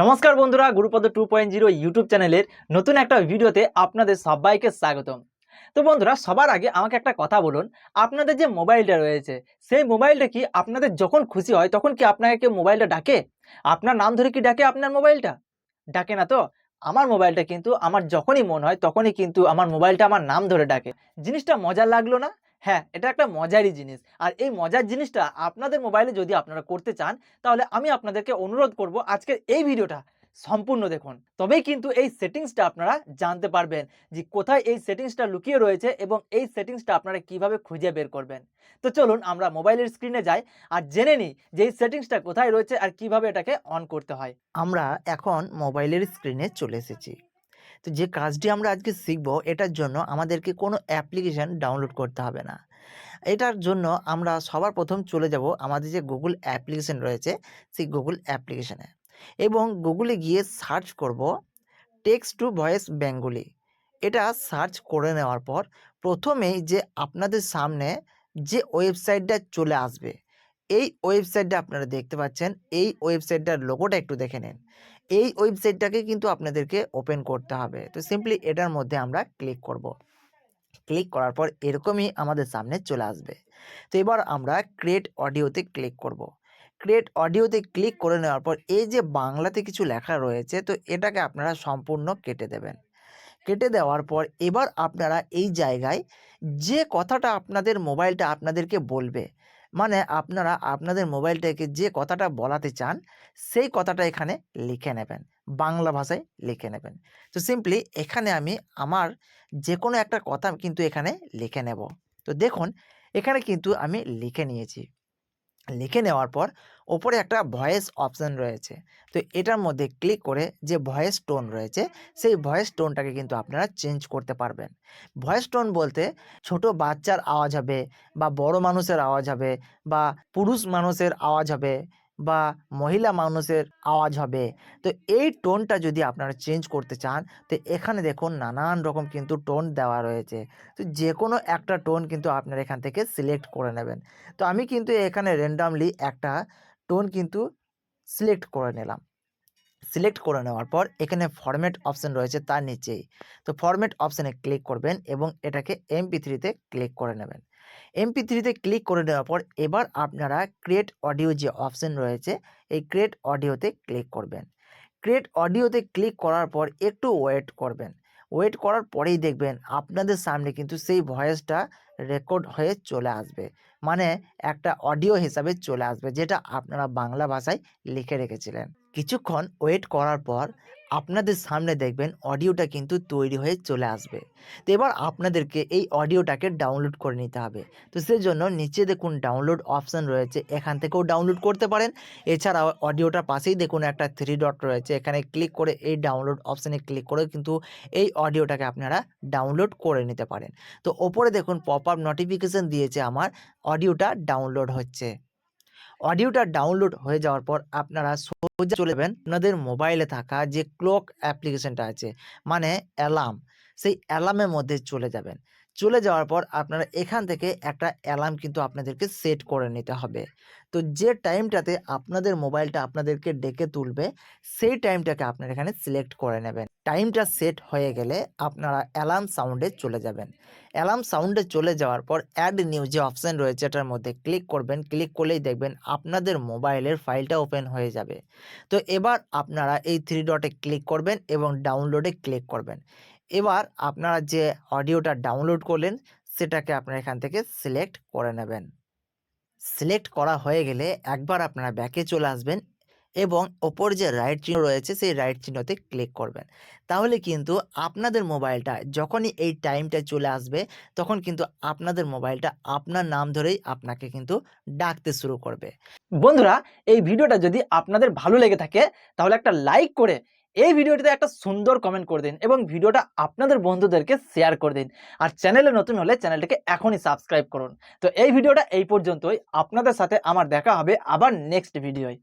নমস্কার বন্ধুরা, Gurupada two point zero YouTube চ্যানেলের নতুন একটা ভিডিওতে আপনাদের সবাইকে স্বাগতম। তো বন্ধুরা, সবার আগে আমাকে একটা কথা বলুন, আপনাদের যে মোবাইলটা রয়েছে, সেই মোবাইলটা কি আপনাদের যখন খুশি হয়, তখন কি আপনাকে কেউ মোবাইলটা ডাকে? আপনার নাম ধরে কি ডাকে আপনার মোবাইলটা? ডাকে না তো? আমার মোবাইলটা কিন্তু আমার যখনই মন হয়, তখনই কিন্তু আমার মোবাইলটা আমার নাম ধরে ডাকে। জিনিসটা মজার লাগল না? হ্যাঁ এটা একটা মজারই জিনিস। আর এই মজার জিনিসটা আপনাদের মোবাইলে যদি আপনারা করতে চান, তাহলে আমি আপনাদেরকে অনুরোধ করব আজকের এই ভিডিওটা সম্পূর্ণ দেখুন। তবেই কিন্তু এই সেটিংসটা আপনারা জানতে পারবেন যে কোথায় এই সেটিংসটা লুকিয়ে রয়েছে এবং এই সেটিংসটা আপনারা কীভাবে খুঁজে বের করবেন। তো চলুন আমরা মোবাইলের স্ক্রিনে যাই আর জেনে নিই যে এই সেটিংসটা কোথায় রয়েছে আর কীভাবে এটাকে অন করতে হয়। আমরা এখন মোবাইলের স্ক্রিনে চলে এসেছি। তো যে কাজটি আমরা আজকে শিখব, এটার জন্য আমাদেরকে কোনো অ্যাপ্লিকেশান ডাউনলোড করতে হবে না। এটার জন্য আমরা সবার প্রথম চলে যাব আমাদের যে গুগল অ্যাপ্লিকেশান রয়েছে, সেই গুগল অ্যাপ্লিকেশানে এবং গুগলে গিয়ে সার্চ করব টেক্সট টু ভয়েস বেঙ্গলি। এটা সার্চ করে নেওয়ার পর প্রথমেই যে আপনাদের সামনে যে ওয়েবসাইটটা চলে আসবে, এই ওয়েবসাইটটা আপনারা দেখতে পাচ্ছেন, এই ওয়েবসাইটটার লোগোটা একটু দেখে নিন। এই ওয়েবসাইটটাকে কিন্তু আপনাদেরকে ওপেন করতে হবে। তো সিম্পলি এটার মধ্যে আমরা ক্লিক করব। ক্লিক করার পর এরকমই আমাদের সামনে চলে আসবে। তো এবার আমরা ক্রিয়েট অডিওতে ক্লিক করব। ক্রিয়েট অডিওতে ক্লিক করে নেওয়ার পর এই যে বাংলাতে কিছু লেখা রয়েছে, তো এটাকে আপনারা সম্পূর্ণ কেটে দেবেন। কেটে দেওয়ার পর এবার আপনারা এই জায়গায় যে কথাটা আপনাদের মোবাইলটা আপনাদেরকে বলবে মানে আপনারা আপনাদের মোবাইলটাকে যে কথাটা বলাতে চান, সেই কথাটা এখানে লিখে নেবেন। বাংলা ভাষায় লিখে নেবেন। তো সিম্পলি এখানে আমি আমার যে কোনো একটা কথা কিন্তু এখানে লিখে নেব। তো দেখুন, এখানে কিন্তু আমি লিখে নিয়েছি। লিখে নেওয়ার পর ওপরে একটা ভয়েস অপশান রয়েছে। তো এটার মধ্যে ক্লিক করে যে ভয়েস টোন রয়েছে, সেই ভয়েস টোনটাকে কিন্তু আপনারা চেঞ্জ করতে পারবেন। ভয়েস টোন বলতে ছোট বাচ্চার আওয়াজ হবে বা বড় মানুষের আওয়াজ হবে বা পুরুষ মানুষের আওয়াজ হবে। বা মহিলা মানুষের আওয়াজ হবে। তো এই টোনটা যদি আপনারা চেঞ্জ করতে চান, তো এখানে দেখুন নানান রকম কিন্তু টোন দেওয়া রয়েছে। তো যে কোনো একটা টোন কিন্তু আপনারা এখান থেকে সিলেক্ট করে নেবেন। তো আমি কিন্তু এখানে র্যান্ডামলি একটা টোন কিন্তু সিলেক্ট করে নিলাম। সিলেক্ট করে নেওয়ার পর এখানে ফরম্যাট অপশান রয়েছে তার নিচেই। তো ফরম্যাট অপশানে ক্লিক করবেন এবং এটাকে এমপি থ্রিতে ক্লিক করে নেবেন। এমপি থ্রিতে ক্লিক করে নেওয়ার পর এবার আপনারা ক্রিয়েট অডিও যে অপশান রয়েছে, এই ক্রিয়েট অডিওতে ক্লিক করবেন। ক্রিয়েট অডিওতে ক্লিক করার পর একটু ওয়েট করবেন। ওয়েট করার পরেই দেখবেন আপনাদের সামনে কিন্তু সেই ভয়েসটা রেকর্ড হয়ে চলে আসবে। মানে একটা অডিও হিসাবে চলে আসবে, যেটা আপনারা বাংলা ভাষায় লিখে রেখেছিলেন। কিছুক্ষণ ওয়েট করার পর আপনাদের সামনে দেখবেন অডিওটা কিন্তু তৈরি হয়ে চলে আসবে। তো এবার আপনাদেরকে এই অডিওটাকে ডাউনলোড করে নিতে হবে। তো সেই জন্য নিচে দেখুন ডাউনলোড অপশান রয়েছে, এখান থেকেও ডাউনলোড করতে পারেন। এছাড়াও অডিওটার পাশেই দেখুন একটা থ্রি ডট রয়েছে, এখানে ক্লিক করে এই ডাউনলোড অপশানে ক্লিক করে কিন্তু এই অডিওটাকে আপনারা ডাউনলোড করে নিতে পারেন। তো ওপরে দেখুন পপ আপ নোটিফিকেশান দিয়েছে আমার, অডিওটা ডাউনলোড হচ্ছে। অডিওটা ডাউনলোড হয়ে যাওয়ার পর আপনারা সোজা চলে যাবেন আপনাদের মোবাইলে থাকা যে ক্লক অ্যাপ্লিকেশনটা আছে মানে অ্যালার্ম, সেই অ্যালার্মের মধ্যে চলে যাবেন। চলে যাওয়ার পর আপনারা এখান থেকে একটা অ্যালার্ম কিন্তু আপনাদেরকে সেট করে নিতে হবে। তো যে টাইমটাতে আপনাদের মোবাইলটা আপনাদেরকে ডেকে তুলবে, সেই টাইমটাকে আপনারা এখানে সিলেক্ট করে নেবেন। টাইমটা সেট হয়ে গেলে আপনারা অ্যালার্ম সাউন্ডে চলে যাবেন। অ্যালার্ম সাউন্ডে চলে যাওয়ার পর অ্যাড নিউ যে অপশান রয়েছে এটার মধ্যে ক্লিক করবেন। ক্লিক করলেই দেখবেন আপনাদের মোবাইলের ফাইলটা ওপেন হয়ে যাবে। তো এবার আপনারা এই থ্রি ডটে ক্লিক করবেন এবং ডাউনলোডে ক্লিক করবেন। এবার আপনারা যে অডিওটা ডাউনলোড করলেন, সেটাকে আপনারা এখান থেকে সিলেক্ট করে নেবেন। সিলেক্ট করা হয়ে গেলে একবার আপনারা ব্যাকে চলে আসবেন এবং ওপর যে রাইট চিহ্ন রয়েছে, সেই রাইট চিহ্নতে ক্লিক করবেন। তাহলে কিন্তু আপনাদের মোবাইলটা যখনই এই টাইমটা চলে আসবে, তখন কিন্তু আপনাদের মোবাইলটা আপনার নাম ধরেই আপনাকে কিন্তু ডাকতে শুরু করবে। বন্ধুরা, এই ভিডিওটা যদি আপনাদের ভালো লেগে থাকে, তাহলে একটা লাইক করে এই ভিডিওটিতে একটা সুন্দর কমেন্ট করে দিন এবং ভিডিওটা আপনাদের বন্ধুদেরকে শেয়ার করে দিন। আর চ্যানেলে নতুন হলে চ্যানেলটিকে এখনই সাবস্ক্রাইব করুন। তো এই ভিডিওটা এই পর্যন্তই। আপনাদের সাথে আমার দেখা হবে আবার নেক্সট ভিডিওয়